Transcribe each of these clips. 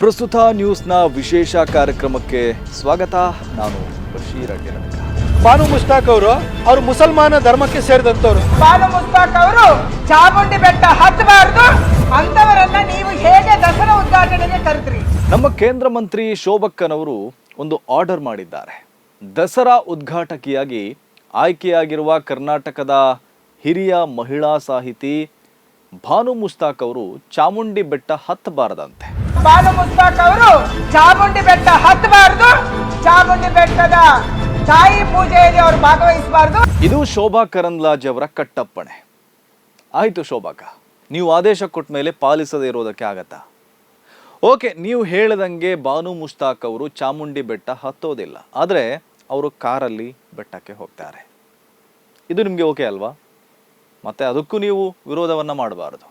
ಪ್ರಸ್ತುತ ನ್ಯೂಸ್ನ ವಿಶೇಷ ಕಾರ್ಯಕ್ರಮಕ್ಕೆ ಸ್ವಾಗತ. ನಾನು ಬಶೀರ್ ಅಡ್ಡಿರಡ್ಕ ಬಾನು ಮುಸ್ತಾಕ್ ಅವರು ಅವರು ಮುಸಲ್ಮಾನ ಧರ್ಮಕ್ಕೆ ಸೇರಿದಂತವ್ರು ಬಾನು ಮುಸ್ತಾಕ್ ಅವರು ಚಾಮುಂಡಿ ಬೆಟ್ಟ ಹತ್ತಬಾರದು. ಅಂತವರನ್ನ ನೀವು ಹೇಗೆ ದಸರಾ ಉದ್ಘಾಟನೆಗೆ ಕರೆದ್ರಿ? ನಮ್ಮ ಕೇಂದ್ರ ಮಂತ್ರಿ ಶೋಭಕ್ಕನವರು ಒಂದು ಆರ್ಡರ್ ಮಾಡಿದ್ದಾರೆ. ದಸರಾ ಉದ್ಘಾಟಕಿಯಾಗಿ ಆಯ್ಕೆಯಾಗಿರುವ ಕರ್ನಾಟಕದ ಹಿರಿಯ ಮಹಿಳಾ ಸಾಹಿತಿ ಭಾನು ಮುಸ್ತಾಕ್ ಅವರು ಚಾಮುಂಡಿ ಬೆಟ್ಟ ಹತ್ತಬಾರದಂತೆ. ಬಾನು ಮುಸ್ತಾಕ್ ಅವರು ಚಾಮುಂಡಿ ಬೆಟ್ಟ ಹತ್ತಬಾರ್ದು. ಚಾಮುಂಡಿ ಬೆಟ್ಟದ ತಾಯಿ ಪೂಜೆಯಲ್ಲಿ ಅವರು ಭಾಗವಹಿಸಬಾರ್ದು. ಇದು ಶೋಭಾ ಕರಂದ್ಲಾಜ್ ಅವರ ಕಟ್ಟಪ್ಪಣೆ. ಆಯಿತು ಶೋಭಾಕ ನೀವು ಆದೇಶ ಕೊಟ್ಟ ಮೇಲೆ ಪಾಲಿಸದೇ ಇರೋದಕ್ಕೆ ಆಗತ್ತಾ. ಓಕೆ, ನೀವು ಹೇಳ್ದಂಗೆ ಬಾನು ಮುಸ್ತಾಕ್ ಅವರು ಚಾಮುಂಡಿ ಬೆಟ್ಟ ಹತ್ತೋದಿಲ್ಲ. ಆದರೆ ಅವರು ಕಾರಲ್ಲಿ ಬೆಟ್ಟಕ್ಕೆ ಹೋಗ್ತಾರೆ. ಇದು ನಿಮಗೆ ಓಕೆ ಅಲ್ವಾ? ಮತ್ತೆ ಅದಕ್ಕೂ ನೀವು ವಿರೋಧವನ್ನು ಮಾಡಬಾರದು.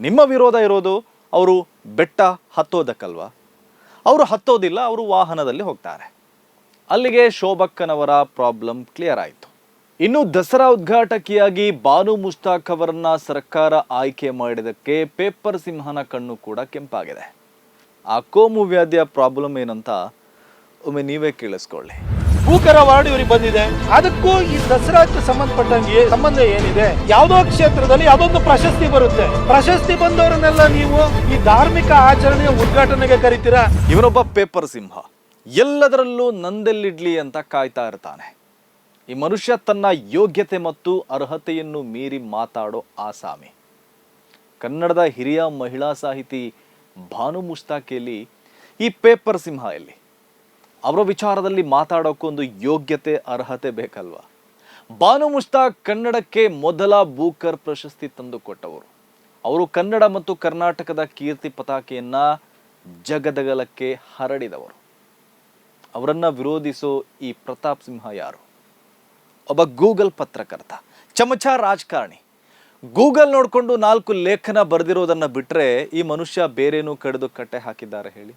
ನಿಮ್ಮ ವಿರೋಧ ಇರೋದು ಅವರು ಬೆಟ್ಟ ಹತ್ತೋದಕ್ಕಲ್ವಾ? ಅವರು ಹತ್ತೋದಿಲ್ಲ, ಅವರು ವಾಹನದಲ್ಲಿ ಹೋಗ್ತಾರೆ. ಅಲ್ಲಿಗೆ ಶೋಭಕ್ಕನವರ ಪ್ರಾಬ್ಲಮ್ ಕ್ಲಿಯರ್ ಆಯಿತು. ಇನ್ನು ದಸರಾ ಉದ್ಘಾಟಕಿಯಾಗಿ ಬಾನು ಮುಸ್ತಾಕ್ ಅವರನ್ನ ಸರ್ಕಾರ ಆಯ್ಕೆ ಮಾಡಿದಕ್ಕೆ ಪೇಪರ್ ಸಿಂಹನ ಕಣ್ಣು ಕೂಡ ಕೆಂಪಾಗಿದೆ. ಆ ಕೋಮು ವ್ಯಾಧಿಯ ಪ್ರಾಬ್ಲಮ್ ಏನಂತ ಒಮ್ಮೆ ನೀವೇ ಕೇಳಿಸ್ಕೊಳ್ಳಿ. ಭೂಕರ ವಾರ್ಡ್ ಇವರಿಗೆ ಬಂದಿದೆ. ಅದಕ್ಕೂ ಈ ದಸರಾಕ್ಕೆ ಸಂಬಂಧಪಟ್ಟಂಗೆ ಸಂಬಂಧ ಏನಿದೆ? ಯಾವುದೋ ಕ್ಷೇತ್ರದಲ್ಲಿ ಅದೊಂದು ಪ್ರಶಸ್ತಿ ಬರುತ್ತೆ. ಪ್ರಶಸ್ತಿ ಬಂದವರನ್ನೆಲ್ಲ ನೀವು ಈ ಧಾರ್ಮಿಕ ಆಚರಣೆಯ ಉದ್ಘಾಟನೆಗೆ ಕರಿತೀರಾ? ಇವನೊಬ್ಬ ಪೇಪರ್ ಸಿಂಹ. ಎಲ್ಲದರಲ್ಲೂ ನಂದೆಲ್ಲಿಡ್ಲಿ ಅಂತ ಕಾಯ್ತಾ ಇರ್ತಾನೆ. ಈ ಮನುಷ್ಯ ತನ್ನ ಯೋಗ್ಯತೆ ಮತ್ತು ಅರ್ಹತೆಯನ್ನು ಮೀರಿ ಮಾತಾಡೋ ಆಸಾಮಿ ಕನ್ನಡದ ಹಿರಿಯ ಮಹಿಳಾ ಸಾಹಿತಿ ಭಾನು ಮುಸ್ತಾಕಿಯಲ್ಲಿ ಈ ಪೇಪರ್ ಸಿಂಹ ಎಲ್ಲಿ? ಅವರ ವಿಚಾರದಲ್ಲಿ ಮಾತಾಡೋಕ್ಕೊಂದು ಯೋಗ್ಯತೆ, ಅರ್ಹತೆ ಬೇಕಲ್ವಾ? ಬಾನು ಮುಸ್ತಾಕ್ ಕನ್ನಡಕ್ಕೆ ಮೊದಲ ಬೂಕರ್ ಪ್ರಶಸ್ತಿ ತಂದುಕೊಟ್ಟವರು ಅವರು ಕನ್ನಡ ಮತ್ತು ಕರ್ನಾಟಕದ ಕೀರ್ತಿ ಪತಾಕೆಯನ್ನ ಜಗದಗಲಕ್ಕೆ ಹರಡಿದವರು. ಅವರನ್ನ ವಿರೋಧಿಸೋ ಈ ಪ್ರತಾಪ್ ಸಿಂಹ ಯಾರು? ಒಬ್ಬ ಗೂಗಲ್ ಪತ್ರಕರ್ತ, ಚಮಚ ರಾಜಕಾರಣಿ. ಗೂಗಲ್ ನೋಡಿಕೊಂಡು ನಾಲ್ಕು ಲೇಖನ ಬರೆದಿರೋದನ್ನು ಬಿಟ್ಟರೆ ಈ ಮನುಷ್ಯ ಬೇರೇನೂ ಕಡಿದು ಕಟ್ಟೆ ಹಾಕಿದ್ದಾರೆ ಹೇಳಿ.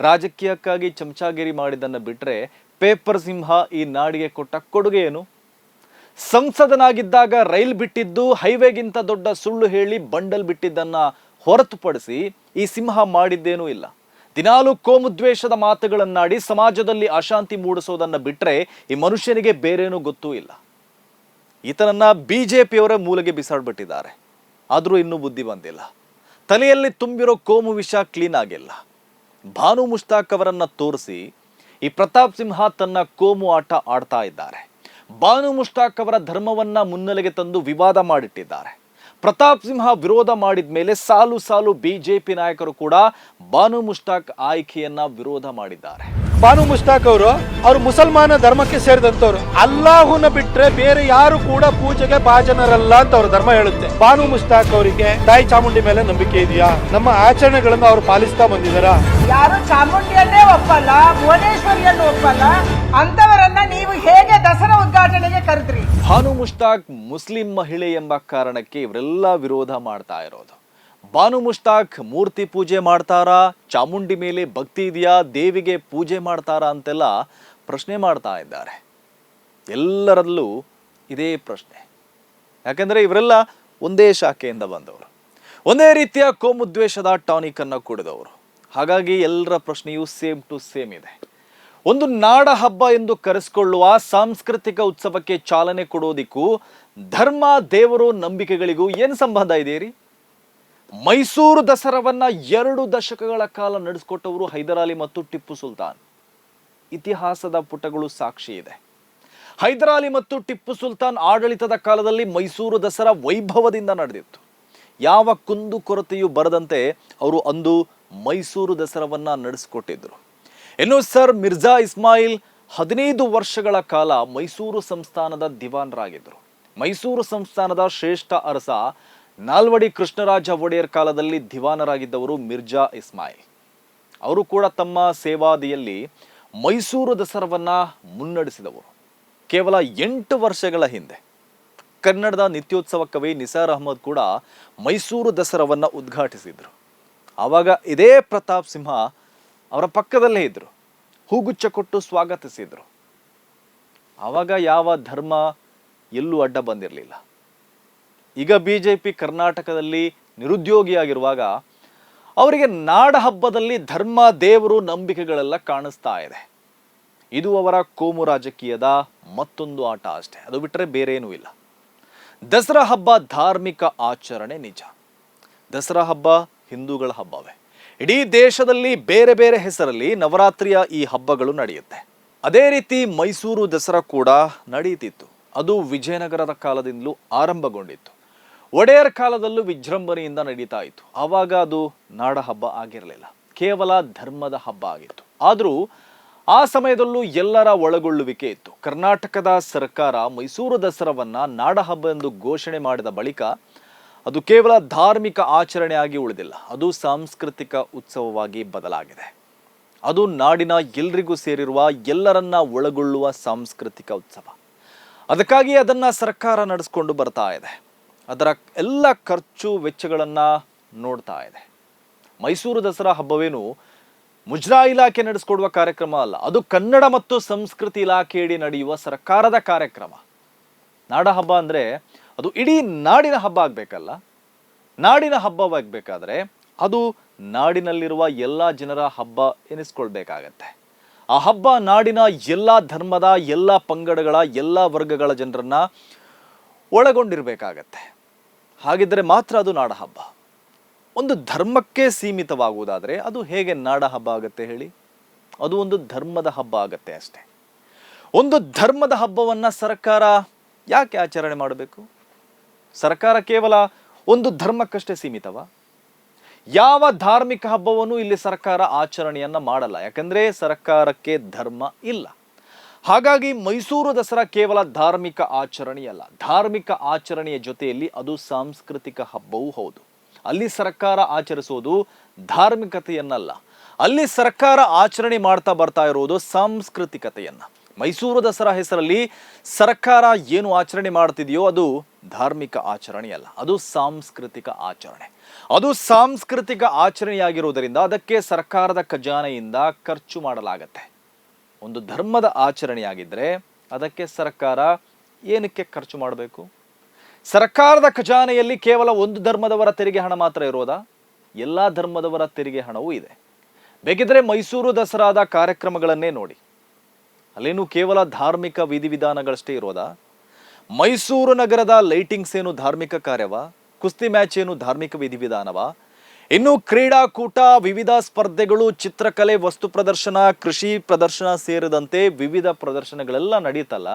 ರಾಜಕೀಯಕ್ಕಾಗಿ ಚಮಚಾಗಿರಿ ಮಾಡಿದ್ದನ್ನು ಬಿಟ್ಟರೆ ಪೇಪರ್ ಸಿಂಹ ಈ ನಾಡಿಗೆ ಕೊಟ್ಟ ಕೊಡುಗೆ ಏನು? ಸಂಸದನಾಗಿದ್ದಾಗ ರೈಲ್ ಬಿಟ್ಟಿದ್ದು, ಹೈವೇಗಿಂತ ದೊಡ್ಡ ಸುಳ್ಳು ಹೇಳಿ ಬಂಡಲ್ ಬಿಟ್ಟಿದ್ದನ್ನ ಹೊರತುಪಡಿಸಿ ಈ ಸಿಂಹ ಮಾಡಿದ್ದೇನೂ ಇಲ್ಲ. ದಿನಾಲು ಕೋಮುದ್ವೇಷದ ಮಾತುಗಳನ್ನಾಡಿ ಸಮಾಜದಲ್ಲಿ ಅಶಾಂತಿ ಮೂಡಿಸೋದನ್ನ ಬಿಟ್ರೆ ಈ ಮನುಷ್ಯನಿಗೆ ಬೇರೇನೂ ಗೊತ್ತೂ ಇಲ್ಲ. ಈತನನ್ನ ಬಿಜೆಪಿಯವರ ಮೂಲೆಗೆ ಬಿಸಾಡ್ಬಿಟ್ಟಿದ್ದಾರೆ. ಆದರೂ ಇನ್ನೂ ಬುದ್ಧಿ ಬಂದಿಲ್ಲ. ತಲೆಯಲ್ಲಿ ತುಂಬಿರೋ ಕೋಮು ವಿಷ ಕ್ಲೀನ್ ಆಗಿಲ್ಲ. ಭಾನು ಮುಷ್ತಾಕ್ ಅವರನ್ನ ತೋರಿಸಿ ಈ ಪ್ರತಾಪ್ ಸಿಂಹ ತನ್ನ ಕೋಮು ಆಟ ಆಡ್ತಾ ಇದ್ದಾರೆ. ಭಾನು ಮುಷ್ತಾಕ್ ಅವರ ಧರ್ಮವನ್ನ ಮುನ್ನೆಲೆಗೆ ತಂದು ವಿವಾದ ಮಾಡಿಟ್ಟಿದ್ದಾರೆ. ಪ್ರತಾಪ್ ಸಿಂಹ ವಿರೋಧ ಮಾಡಿದ ಮೇಲೆ ಸಾಲು ಸಾಲು ಬಿಜೆಪಿ ನಾಯಕರು ಕೂಡ ಭಾನು ಮುಷ್ತಾಕ್ ಆಯ್ಕೆಯನ್ನ ವಿರೋಧ ಮಾಡಿದ್ದಾರೆ. ಬಾನು ಮುಸ್ತಾಕ್ ಅವರು ಅವರು ಮುಸಲ್ಮಾನ ಧರ್ಮಕ್ಕೆ ಸೇರಿದಂತವ್ರು. ಅಲ್ಲಾಹುನ ಬಿಟ್ರೆ ಬೇರೆ ಯಾರು ಕೂಡ ಪೂಜೆಗೆ ಭಾಜನರಲ್ಲ ಅಂತ ಅವ್ರ ಧರ್ಮ ಹೇಳುತ್ತೆ. ಬಾನು ಮುಸ್ತಾಕ್ ಅವರಿಗೆ ತಾಯಿ ಚಾಮುಂಡಿ ಮೇಲೆ ನಂಬಿಕೆ ಇದೆಯಾ? ನಮ್ಮ ಆಚರಣೆಗಳನ್ನು ಅವರು ಪಾಲಿಸ್ತಾ ಬಂದಿದಾರ. ಯಾರು ಚಾಮುಂಡಿಯನ್ನೇ ಒಪ್ಪಲ್ಲ ಭುವನೇಶ್ವರಿಯನ್ನು ಒಪ್ಪಲ್ಲ ಅಂತವರನ್ನ ನೀವು ಹೇಗೆ ದಸರಾ ಉದ್ಘಾಟನೆಗೆ ಕರೆದ್ರಿ? ಭಾನು ಮುಷ್ತಾಕ್ ಮುಸ್ಲಿಂ ಮಹಿಳೆ ಎಂಬ ಕಾರಣಕ್ಕೆ ಇವರೆಲ್ಲ ವಿರೋಧ ಮಾಡ್ತಾ ಇರೋದು. ಭಾನು ಮುಷ್ತಾಕ್ ಮೂರ್ತಿ ಪೂಜೆ ಮಾಡ್ತಾರಾ? ಚಾಮುಂಡಿ ಮೇಲೆ ಭಕ್ತಿ ಇದೆಯಾ? ದೇವಿಗೆ ಪೂಜೆ ಮಾಡ್ತಾರಾ ಅಂತೆಲ್ಲ ಪ್ರಶ್ನೆ ಮಾಡ್ತಾ ಇದ್ದಾರೆ. ಎಲ್ಲರಲ್ಲೂ ಇದೇ ಪ್ರಶ್ನೆ. ಯಾಕೆಂದರೆ ಇವರೆಲ್ಲ ಒಂದೇ ಶಾಖೆಯಿಂದ ಬಂದವರು. ಒಂದೇ ರೀತಿಯ ಕೋಮುದ್ವೇಷದ ಟಾನಿಕ್ ಅನ್ನು ಕುಡಿದವರು. ಹಾಗಾಗಿ ಎಲ್ಲರ ಪ್ರಶ್ನೆಯೂ ಸೇಮ್ ಟು ಸೇಮ್ ಇದೆ. ಒಂದು ನಾಡ ಹಬ್ಬ ಎಂದು ಕರೆಸಿಕೊಳ್ಳುವ ಸಾಂಸ್ಕೃತಿಕ ಉತ್ಸವಕ್ಕೆ ಚಾಲನೆ ಕೊಡೋದಿಕ್ಕೂ ಧರ್ಮ ದೇವರು ನಂಬಿಕೆಗಳಿಗೂ ಏನು ಸಂಬಂಧ ಇದೆ ರೀ? ಮೈಸೂರು ದಸರಾವನ್ನ ಎರಡು ದಶಕಗಳ ಕಾಲ ನಡೆಸಿಕೊಟ್ಟವರು ಹೈದರಾಲಿ ಮತ್ತು ಟಿಪ್ಪು ಸುಲ್ತಾನ್. ಇತಿಹಾಸದ ಪುಟಗಳು ಸಾಕ್ಷಿ ಇದೆ. ಹೈದರಾಲಿ ಮತ್ತು ಟಿಪ್ಪು ಸುಲ್ತಾನ್ ಆಡಳಿತದ ಕಾಲದಲ್ಲಿ ಮೈಸೂರು ದಸರಾ ವೈಭವದಿಂದ ನಡೆದಿತ್ತು. ಯಾವ ಕುಂದು ಕೊರತೆಯೂ ಬರದಂತೆ ಅವರು ಅಂದು ಮೈಸೂರು ದಸರಾವನ್ನ ನಡೆಸಿಕೊಟ್ಟಿದ್ರು. ಇನ್ನು ಸರ್ ಮಿರ್ಜಾ ಇಸ್ಮಾಯಿಲ್ ಹದಿನೈದು ವರ್ಷಗಳ ಕಾಲ ಮೈಸೂರು ಸಂಸ್ಥಾನದ ದಿವಾನರಾಗಿದ್ದರು. ಮೈಸೂರು ಸಂಸ್ಥಾನದ ಶ್ರೇಷ್ಠ ಅರಸ ನಾಲ್ವಡಿ ಕೃಷ್ಣರಾಜ ಒಡೆಯರ್ ಕಾಲದಲ್ಲಿ ದಿವಾನರಾಗಿದ್ದವರು ಮಿರ್ಜಾ ಇಸ್ಮಾಯಿಲ್. ಅವರು ಕೂಡ ತಮ್ಮ ಸೇವಾದಿಯಲ್ಲಿ ಮೈಸೂರು ದಸರವನ್ನ ಮುನ್ನಡೆಸಿದವರು. ಕೇವಲ ಎಂಟು ವರ್ಷಗಳ ಹಿಂದೆ. ಕನ್ನಡದ ನಿತ್ಯೋತ್ಸವ ಕವಿ ನಿಸಾರ್ ಅಹಮದ್ ಕೂಡ ಮೈಸೂರು ದಸರವನ್ನ ಉದ್ಘಾಟಿಸಿದ್ರು. ಆವಾಗ ಇದೇ ಪ್ರತಾಪ್ ಸಿಂಹ ಅವರ ಪಕ್ಕದಲ್ಲೇ ಇದ್ರು. ಹೂಗುಚ್ಚ ಕೊಟ್ಟು ಸ್ವಾಗತಿಸಿದ್ರು. ಆವಾಗ ಯಾವ ಧರ್ಮ ಎಲ್ಲೂ ಅಡ್ಡ ಬಂದಿರಲಿಲ್ಲ. ಈಗ ಬಿ ಜೆ ಪಿ ಕರ್ನಾಟಕದಲ್ಲಿ ನಿರುದ್ಯೋಗಿಯಾಗಿರುವಾಗ ಅವರಿಗೆ ನಾಡ ಹಬ್ಬದಲ್ಲಿ ಧರ್ಮ ದೇವರು ನಂಬಿಕೆಗಳೆಲ್ಲ ಕಾಣಿಸ್ತಾ ಇದೆ. ಇದು ಅವರ ಕೋಮು ರಾಜಕೀಯದ ಮತ್ತೊಂದು ಆಟ ಅಷ್ಟೇ. ಅದು ಬಿಟ್ಟರೆ ಬೇರೇನೂ ಇಲ್ಲ. ದಸರಾ ಹಬ್ಬ ಧಾರ್ಮಿಕ ಆಚರಣೆ ನಿಜ. ದಸರಾ ಹಬ್ಬ ಹಿಂದೂಗಳ ಹಬ್ಬವೇ. ಇಡೀ ದೇಶದಲ್ಲಿ ಬೇರೆ ಬೇರೆ ಹೆಸರಲ್ಲಿ ನವರಾತ್ರಿಯ ಈ ಹಬ್ಬಗಳು ನಡೆಯುತ್ತೆ. ಅದೇ ರೀತಿ ಮೈಸೂರು ದಸರಾ ಕೂಡ ನಡೆಯುತ್ತಿತ್ತು. ಅದು ವಿಜಯನಗರದ ಕಾಲದಿಂದಲೂ ಆರಂಭಗೊಂಡಿತ್ತು. ಒಡೆಯರ್ ಕಾಲದಲ್ಲೂ ವಿಜೃಂಭಣೆಯಿಂದ ನಡೀತಾ ಇತ್ತು. ಆವಾಗ ಅದು ನಾಡ ಹಬ್ಬ ಆಗಿರಲಿಲ್ಲ. ಕೇವಲ ಧರ್ಮದ ಹಬ್ಬ ಆಗಿತ್ತು. ಆದರೂ ಆ ಸಮಯದಲ್ಲೂ ಎಲ್ಲರ ಒಳಗೊಳ್ಳುವಿಕೆ ಇತ್ತು. ಕರ್ನಾಟಕದ ಸರ್ಕಾರ ಮೈಸೂರು ದಸರಾವನ್ನು ನಾಡಹಬ್ಬ ಎಂದು ಘೋಷಣೆ ಮಾಡಿದ ಬಳಿಕ ಅದು ಕೇವಲ ಧಾರ್ಮಿಕ ಆಚರಣೆಯಾಗಿ ಉಳಿದಿಲ್ಲ. ಅದು ಸಾಂಸ್ಕೃತಿಕ ಉತ್ಸವವಾಗಿ ಬದಲಾಗಿದೆ. ಅದು ನಾಡಿನ ಎಲ್ರಿಗೂ ಸೇರಿರುವ ಎಲ್ಲರನ್ನ ಒಳಗೊಳ್ಳುವ ಸಾಂಸ್ಕೃತಿಕ ಉತ್ಸವ. ಅದಕ್ಕಾಗಿ ಅದನ್ನು ಸರ್ಕಾರ ನಡೆಸ್ಕೊಂಡು ಬರ್ತಾ ಇದೆ. ಅದರ ಎಲ್ಲ ಖರ್ಚು ವೆಚ್ಚಗಳನ್ನು ನೋಡ್ತಾ ಇದೆ. ಮೈಸೂರು ದಸರಾ ಹಬ್ಬವೇನು ಮುಜ್ರಾ ಇಲಾಖೆ ನಡೆಸ್ಕೊಡುವ ಕಾರ್ಯಕ್ರಮ ಅಲ್ಲ, ಅದು ಕನ್ನಡ ಮತ್ತು ಸಂಸ್ಕೃತಿ ಇಲಾಖೆಯಡಿ ನಡೆಯುವ ಸರ್ಕಾರದ ಕಾರ್ಯಕ್ರಮ. ನಾಡ ಹಬ್ಬ ಅಂದರೆ ಅದು ಇಡೀ ನಾಡಿನ ಹಬ್ಬ ಆಗಬೇಕಲ್ಲ. ನಾಡಿನ ಹಬ್ಬವಾಗಬೇಕಾದ್ರೆ ಅದು ನಾಡಿನಲ್ಲಿರುವ ಎಲ್ಲ ಜನರ ಹಬ್ಬ ಎನಿಸ್ಕೊಳ್ಬೇಕಾಗತ್ತೆ. ಆ ಹಬ್ಬ ನಾಡಿನ ಎಲ್ಲ ಧರ್ಮದ, ಎಲ್ಲ ಪಂಗಡಗಳ, ಎಲ್ಲ ವರ್ಗಗಳ ಜನರನ್ನ ಒಳಗೊಂಡಿರ್ಬೇಕಾಗತ್ತೆ. ಹಾಗಿದ್ರೆ ಮಾತ್ರ ಅದು ನಾಡಹಬ್ಬ. ಒಂದು ಧರ್ಮಕ್ಕೆ ಸೀಮಿತವಾಗುವುದಾದರೆ ಅದು ಹೇಗೆ ನಾಡ ಹಬ್ಬ ಆಗುತ್ತೆ ಹೇಳಿ? ಅದು ಒಂದು ಧರ್ಮದ ಹಬ್ಬ ಆಗತ್ತೆ ಅಷ್ಟೇ. ಒಂದು ಧರ್ಮದ ಹಬ್ಬವನ್ನು ಸರ್ಕಾರ ಯಾಕೆ ಆಚರಣೆ ಮಾಡಬೇಕು? ಸರ್ಕಾರ ಕೇವಲ ಒಂದು ಧರ್ಮಕ್ಕಷ್ಟೇ ಸೀಮಿತವ? ಯಾವ ಧಾರ್ಮಿಕ ಹಬ್ಬವನ್ನು ಇಲ್ಲಿ ಸರ್ಕಾರ ಆಚರಣೆಯನ್ನು ಮಾಡಲ್ಲ. ಯಾಕಂದರೆ ಸರ್ಕಾರಕ್ಕೆ ಧರ್ಮ ಇಲ್ಲ. ಹಾಗಾಗಿ ಮೈಸೂರು ದಸರಾ ಕೇವಲ ಧಾರ್ಮಿಕ ಆಚರಣೆಯಲ್ಲ. ಧಾರ್ಮಿಕ ಆಚರಣೆಯ ಜೊತೆಯಲ್ಲಿ ಅದು ಸಾಂಸ್ಕೃತಿಕ ಹಬ್ಬವೂ ಹೌದು. ಅಲ್ಲಿ ಸರ್ಕಾರ ಆಚರಿಸುವುದು ಧಾರ್ಮಿಕತೆಯನ್ನಲ್ಲ. ಅಲ್ಲಿ ಸರ್ಕಾರ ಆಚರಣೆ ಮಾಡ್ತಾ ಬರ್ತಾ ಇರೋದು ಸಾಂಸ್ಕೃತಿಕತೆಯನ್ನ. ಮೈಸೂರು ದಸರಾ ಹೆಸರಲ್ಲಿ ಸರ್ಕಾರ ಏನು ಆಚರಣೆ ಮಾಡ್ತಿದೆಯೋ ಅದು ಧಾರ್ಮಿಕ ಆಚರಣೆಯಲ್ಲ. ಅದು ಸಾಂಸ್ಕೃತಿಕ ಆಚರಣೆ. ಅದು ಸಾಂಸ್ಕೃತಿಕ ಆಚರಣೆಯಾಗಿರುವುದರಿಂದ ಅದಕ್ಕೆ ಸರ್ಕಾರದ ಖಜಾನೆಯಿಂದ ಖರ್ಚು ಮಾಡಲಾಗತ್ತೆ. ಒಂದು ಧರ್ಮದ ಆಚರಣೆಯಾಗಿದ್ದರೆ ಅದಕ್ಕೆ ಸರ್ಕಾರ ಏನಕ್ಕೆ ಖರ್ಚು ಮಾಡಬೇಕು? ಸರ್ಕಾರದ ಖಜಾನೆಯಲ್ಲಿ ಕೇವಲ ಒಂದು ಧರ್ಮದವರ ತೆರಿಗೆ ಹಣ ಮಾತ್ರ ಇರೋದಾ? ಎಲ್ಲ ಧರ್ಮದವರ ತೆರಿಗೆ ಹಣವೂ ಇದೆ. ಬೇಕಿದ್ರೆ ಮೈಸೂರು ದಸರಾದ ಕಾರ್ಯಕ್ರಮಗಳನ್ನೇ ನೋಡಿ. ಅಲ್ಲೇನು ಕೇವಲ ಧಾರ್ಮಿಕ ವಿಧಿವಿಧಾನಗಳಷ್ಟೇ ಇರೋದಾ? ಮೈಸೂರು ನಗರದ ಲೈಟಿಂಗ್ಸ್ ಏನು ಧಾರ್ಮಿಕ ಕಾರ್ಯವಾ? ಕುಸ್ತಿ ಮ್ಯಾಚ್ ಏನು ಧಾರ್ಮಿಕ ವಿಧಿವಿಧಾನವ? ಇನ್ನು ಕ್ರೀಡಾಕೂಟ, ವಿವಿಧ ಸ್ಪರ್ಧೆಗಳು, ಚಿತ್ರಕಲೆ, ವಸ್ತು ಪ್ರದರ್ಶನ, ಕೃಷಿ ಪ್ರದರ್ಶನ ಸೇರಿದಂತೆ ವಿವಿಧ ಪ್ರದರ್ಶನಗಳೆಲ್ಲ ನಡೆಯುತ್ತಲ್ಲ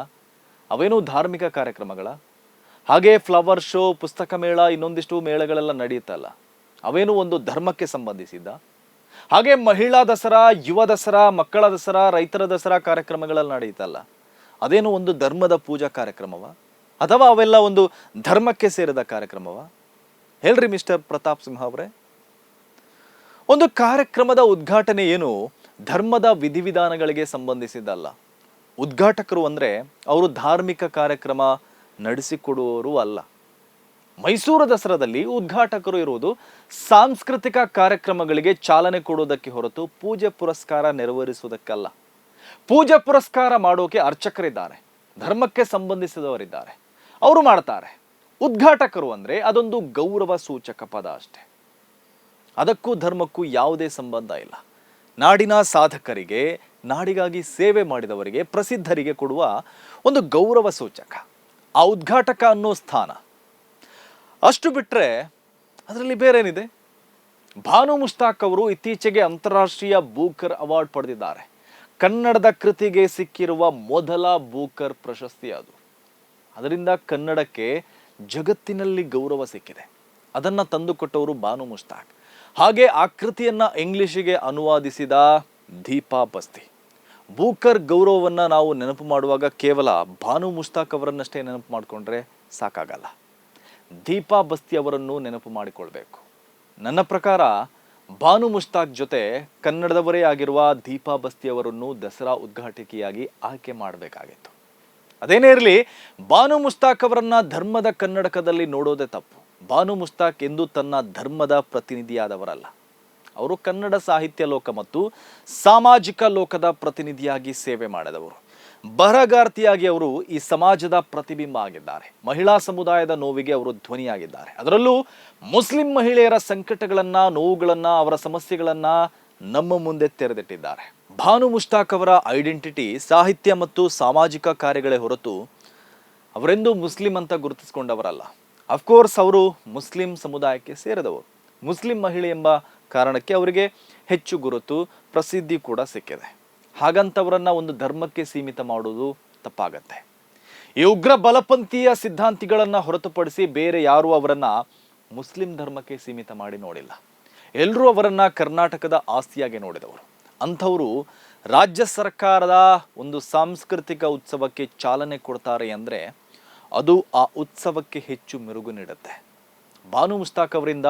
ಅವೇನು ಧಾರ್ಮಿಕ ಕಾರ್ಯಕ್ರಮಗಳ? ಹಾಗೆ ಫ್ಲವರ್ ಶೋ, ಪುಸ್ತಕ ಮೇಳ, ಇನ್ನೊಂದಿಷ್ಟು ಮೇಳಗಳೆಲ್ಲ ನಡೆಯುತ್ತಲ್ಲ ಅವೇನು ಒಂದು ಧರ್ಮಕ್ಕೆ ಸಂಬಂಧಿಸಿದ್ದ? ಹಾಗೆ ಮಹಿಳಾ ದಸರಾ, ಯುವ ದಸರಾ, ಮಕ್ಕಳ ದಸರಾ, ರೈತರ ದಸರಾ ಕಾರ್ಯಕ್ರಮಗಳೆಲ್ಲ ನಡೆಯುತ್ತಲ್ಲ ಅದೇನು ಒಂದು ಧರ್ಮದ ಪೂಜಾ ಕಾರ್ಯಕ್ರಮವ? ಅಥವಾ ಅವೆಲ್ಲ ಒಂದು ಧರ್ಮಕ್ಕೆ ಸೇರಿದ ಕಾರ್ಯಕ್ರಮವ? ಹೇಳ್ರಿ ಮಿಸ್ಟರ್ ಪ್ರತಾಪ್ ಸಿಂಹ ಅವರೇ. ಒಂದು ಕಾರ್ಯಕ್ರಮದ ಉದ್ಘಾಟನೆ ಏನು ಧರ್ಮದ ವಿಧಿವಿಧಾನಗಳಿಗೆ ಸಂಬಂಧಿಸಿದ್ದಲ್ಲ. ಉದ್ಘಾಟಕರು ಅಂದರೆ ಅವರು ಧಾರ್ಮಿಕ ಕಾರ್ಯಕ್ರಮ ನಡೆಸಿಕೊಡುವವರು ಅಲ್ಲ. ಮೈಸೂರು ದಸರಾದಲ್ಲಿ ಉದ್ಘಾಟಕರು ಇರುವುದು ಸಾಂಸ್ಕೃತಿಕ ಕಾರ್ಯಕ್ರಮಗಳಿಗೆ ಚಾಲನೆ ಕೊಡುವುದಕ್ಕೆ ಹೊರತು ಪೂಜೆ ಪುರಸ್ಕಾರ ನೆರವೇರಿಸುವುದಕ್ಕಲ್ಲ. ಪೂಜೆ ಪುರಸ್ಕಾರ ಮಾಡೋಕೆ ಅರ್ಚಕರಿದ್ದಾರೆ, ಧರ್ಮಕ್ಕೆ ಸಂಬಂಧಿಸಿದವರಿದ್ದಾರೆ, ಅವರು ಮಾಡ್ತಾರೆ. ಉದ್ಘಾಟಕರು ಅಂದರೆ ಅದೊಂದು ಗೌರವ ಸೂಚಕ ಪದ ಅಷ್ಟೇ. ಅದಕ್ಕೂ ಧರ್ಮಕ್ಕೂ ಯಾವುದೇ ಸಂಬಂಧ ಇಲ್ಲ. ನಾಡಿನ ಸಾಧಕರಿಗೆ, ನಾಡಿಗಾಗಿ ಸೇವೆ ಮಾಡಿದವರಿಗೆ, ಪ್ರಸಿದ್ಧರಿಗೆ ಕೊಡುವ ಒಂದು ಗೌರವ ಸೂಚಕ, ಆ ಉದ್ಘಾಟಕ ಅನ್ನೋ ಸ್ಥಾನ. ಅಷ್ಟು ಬಿಟ್ಟರೆ ಅದರಲ್ಲಿ ಬೇರೇನಿದೆ? ಭಾನು ಮುಷ್ತಾಕ್ ಅವರು ಇತ್ತೀಚೆಗೆ ಅಂತಾರಾಷ್ಟ್ರೀಯ ಬೂಕರ್ ಅವಾರ್ಡ್ ಪಡೆದಿದ್ದಾರೆ. ಕನ್ನಡದ ಕೃತಿಗೆ ಸಿಕ್ಕಿರುವ ಮೊದಲ ಬೂಕರ್ ಪ್ರಶಸ್ತಿ ಅದು. ಅದರಿಂದ ಕನ್ನಡಕ್ಕೆ ಜಗತ್ತಿನಲ್ಲಿ ಗೌರವ ಸಿಕ್ಕಿದೆ. ಅದನ್ನು ತಂದುಕೊಟ್ಟವರು ಭಾನು ಮುಷ್ತಾಕ್ ಹಾಗೆ ಆ ಇಂಗ್ಲಿಷಿಗೆ ಅನುವಾದಿಸಿದ ದೀಪಾ ಬಸ್ತಿ. ಬೂಕರ್ ಗೌರವವನ್ನ ನಾವು ನೆನಪು ಮಾಡುವಾಗ ಕೇವಲ ಭಾನು ಮುಸ್ತಾಕ್ ಅವರನ್ನಷ್ಟೇ ನೆನಪು ಮಾಡಿಕೊಂಡ್ರೆ ಸಾಕಾಗಲ್ಲ. ದೀಪಾ ಬಸ್ತಿ ಅವರನ್ನು ನೆನಪು ಮಾಡಿಕೊಳ್ಬೇಕು. ನನ್ನ ಪ್ರಕಾರ ಭಾನು ಮುಸ್ತಾಕ್ ಜೊತೆ ಕನ್ನಡದವರೇ ಆಗಿರುವ ದೀಪಾ ಬಸ್ತಿ ಅವರನ್ನು ದಸರಾ ಉದ್ಘಾಟಕಿಯಾಗಿ ಆಯ್ಕೆ ಮಾಡಬೇಕಾಗಿತ್ತು. ಅದೇನೇ ಇರಲಿ, ಭಾನು ಮುಸ್ತಾಕ್ ಅವರನ್ನ ಧರ್ಮದ ಕನ್ನಡಕದಲ್ಲಿ ನೋಡೋದೇ ತಪ್ಪು. ಬಾನು ಮುಸ್ತಾಕ್ ಎಂದು ತನ್ನ ಧರ್ಮದ ಪ್ರತಿನಿಧಿಯಾದವರಲ್ಲ. ಅವರು ಕನ್ನಡ ಸಾಹಿತ್ಯ ಲೋಕ ಮತ್ತು ಸಾಮಾಜಿಕ ಲೋಕದ ಪ್ರತಿನಿಧಿಯಾಗಿ ಸೇವೆ ಮಾಡಿದವರು. ಬರಗಾರ್ತಿಯಾಗಿ ಅವರು ಈ ಸಮಾಜದ ಪ್ರತಿಬಿಂಬ ಆಗಿದ್ದಾರೆ. ಮಹಿಳಾ ಸಮುದಾಯದ ನೋವಿಗೆ ಅವರು ಧ್ವನಿಯಾಗಿದ್ದಾರೆ. ಅದರಲ್ಲೂ ಮುಸ್ಲಿಂ ಮಹಿಳೆಯರ ಸಂಕಟಗಳನ್ನ, ನೋವುಗಳನ್ನ, ಅವರ ಸಮಸ್ಯೆಗಳನ್ನ ನಮ್ಮ ಮುಂದೆ ತೆರೆದಿಟ್ಟಿದ್ದಾರೆ. ಭಾನು ಮುಷ್ತಾಕ್ ಅವರ ಐಡೆಂಟಿಟಿ ಸಾಹಿತ್ಯ ಮತ್ತು ಸಾಮಾಜಿಕ ಕಾರ್ಯಗಳೇ ಹೊರತು ಅವರೆಂದು ಮುಸ್ಲಿಂ ಅಂತ ಗುರುತಿಸಿಕೊಂಡವರಲ್ಲ. ಅಫ್ಕೋರ್ಸ್ ಅವರು ಮುಸ್ಲಿಂ ಸಮುದಾಯಕ್ಕೆ ಸೇರಿದವರು. ಮುಸ್ಲಿಂ ಮಹಿಳೆ ಎಂಬ ಕಾರಣಕ್ಕೆ ಅವರಿಗೆ ಹೆಚ್ಚು ಗುರುತು, ಪ್ರಸಿದ್ಧಿ ಕೂಡ ಸಿಕ್ಕಿದೆ. ಹಾಗಂತವರನ್ನ ಒಂದು ಧರ್ಮಕ್ಕೆ ಸೀಮಿತ ಮಾಡುವುದು ತಪ್ಪಾಗತ್ತೆ. ಈ ಉಗ್ರ ಬಲಪಂಥೀಯ ಸಿದ್ಧಾಂತಿಗಳನ್ನ ಹೊರತುಪಡಿಸಿ ಬೇರೆ ಯಾರೂ ಅವರನ್ನ ಮುಸ್ಲಿಂ ಧರ್ಮಕ್ಕೆ ಸೀಮಿತ ಮಾಡಿ ನೋಡಿಲ್ಲ. ಎಲ್ಲರೂ ಅವರನ್ನ ಕರ್ನಾಟಕದ ಆಸ್ತಿಯಾಗಿ ನೋಡಿದವರು. ಅಂಥವರು ರಾಜ್ಯ ಸರ್ಕಾರದ ಒಂದು ಸಾಂಸ್ಕೃತಿಕ ಉತ್ಸವಕ್ಕೆ ಚಾಲನೆ ಕೊಡ್ತಾರೆ ಅಂದರೆ ಅದು ಆ ಉತ್ಸವಕ್ಕೆ ಹೆಚ್ಚು ಮೆರುಗು ನೀಡುತ್ತೆ. ಬಾನು ಮುಸ್ತಾಕ್ ಅವರಿಂದ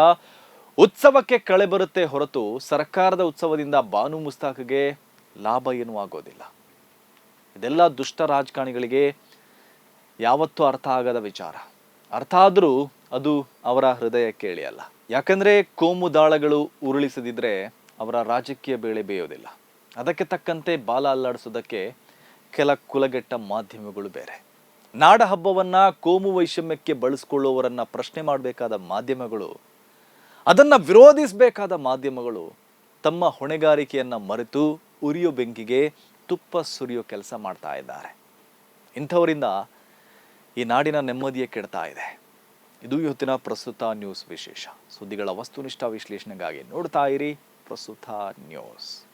ಉತ್ಸವಕ್ಕೆ ಕಳೆ ಬರುತ್ತೆ ಹೊರತು ಸರ್ಕಾರದ ಉತ್ಸವದಿಂದ ಬಾನು ಮುಸ್ತಾಕ್ಗೆ ಲಾಭ ಏನೂ ಆಗೋದಿಲ್ಲ. ಇದೆಲ್ಲ ದುಷ್ಟ ರಾಜಕಾರಣಿಗಳಿಗೆ ಯಾವತ್ತೂ ಅರ್ಥ ಆಗದ ವಿಚಾರ. ಅರ್ಥ ಆದರೂ ಅದು ಅವರ ಹೃದಯಕ್ಕೆ ಕೇಳಿಯಲ್ಲ. ಯಾಕಂದ್ರೆ ಕೋಮು ದಾಳಗಳು ಉರುಳಿಸದಿದ್ರೆ ಅವರ ರಾಜಕೀಯ ಬೇಳೆ ಬೇಯೋದಿಲ್ಲ. ಅದಕ್ಕೆ ತಕ್ಕಂತೆ ಬಾಲ ಅಲ್ಲಾಡಿಸೋದಕ್ಕೆ ಕೆಲ ಕುಲಗೆಟ್ಟ ಮಾಧ್ಯಮಗಳು ಬೇರೆ. ನಾಡ ಹಬ್ಬವನ್ನ ಕೋಮು ವೈಷಮ್ಯಕ್ಕೆ ಬಳಸ್ಕೊಳ್ಳುವವರನ್ನ ಪ್ರಶ್ನೆ ಮಾಡಬೇಕಾದ ಮಾಧ್ಯಮಗಳು, ಅದನ್ನ ವಿರೋಧಿಸಬೇಕಾದ ಮಾಧ್ಯಮಗಳು ತಮ್ಮ ಹೊಣೆಗಾರಿಕೆಯನ್ನು ಮರೆತು ಉರಿಯೋ ಬೆಂಕಿಗೆ ತುಪ್ಪ ಸುರಿಯೋ ಕೆಲಸ ಮಾಡ್ತಾ ಇದ್ದಾರೆ. ಇಂಥವರಿಂದ ಈ ನಾಡಿನ ನೆಮ್ಮದಿಯೇ ಕೆಡ್ತಾ ಇದೆ. ಇದು ಇವತ್ತಿನ ಪ್ರಸ್ತುತ ನ್ಯೂಸ್ ವಿಶೇಷ. ಸುದ್ದಿಗಳ ವಸ್ತುನಿಷ್ಠ ವಿಶ್ಲೇಷಣೆಗಾಗಿ ನೋಡ್ತಾ ಇರಿ ಪ್ರಸ್ತುತ ನ್ಯೂಸ್.